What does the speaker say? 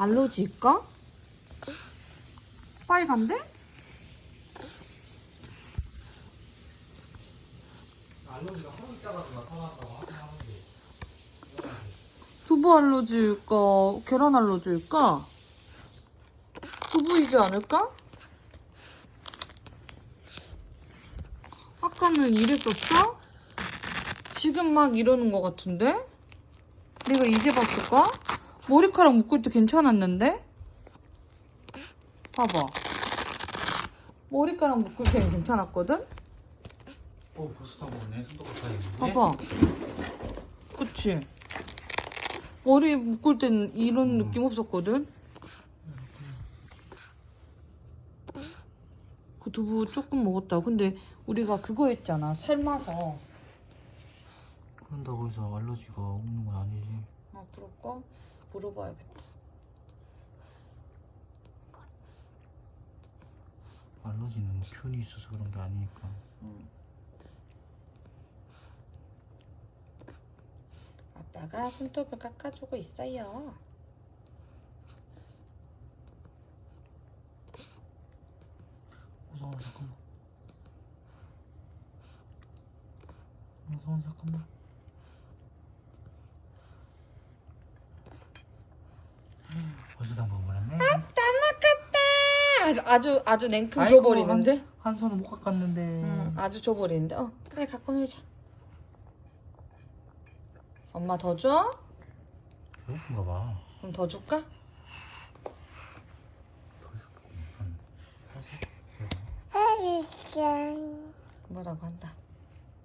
알러지일까? 빨간데? 알러지가 하루 있다가도 나타난다고 하긴 하는데 두부 알러지일까? 계란 알러지일까? 두부이지 않을까? 아까는 이랬었어? 지금 막 이러는 것 같은데? 내가 이제 봤을까? 머리카락 묶을 때 괜찮았는데? 봐봐. 머리카락 묶을 때는 괜찮았거든? 어 벌써 다 먹네 손톱 가까이 봐봐. 그치? 머리 묶을 땐 이런 느낌 없었거든? 그 두부 조금 먹었다. 근데 우리가 그거 했잖아. 삶아서. 그런다고 해서 알러지가 없는 건 아니지 아, 그럴까? 물어봐야겠다. 알러지는 균이 있어서 그런 게 아니니까 아빠가 손톱을 깎아주고 있어요. 어서원 잠깐만 어서원 잠깐만 벌써 다 먹어버렸네 아주 아주, 아주 냉큼 아이고, 줘버리는데? 한, 한 손은 못 깎았는데 응, 아주 줘버리는데. 어, 그래 갖고 놀자. 엄마 더 줘? 배고픈가 봐 그럼 더 줄까? 더 있을 거야 한 40? 뭐라고 한다.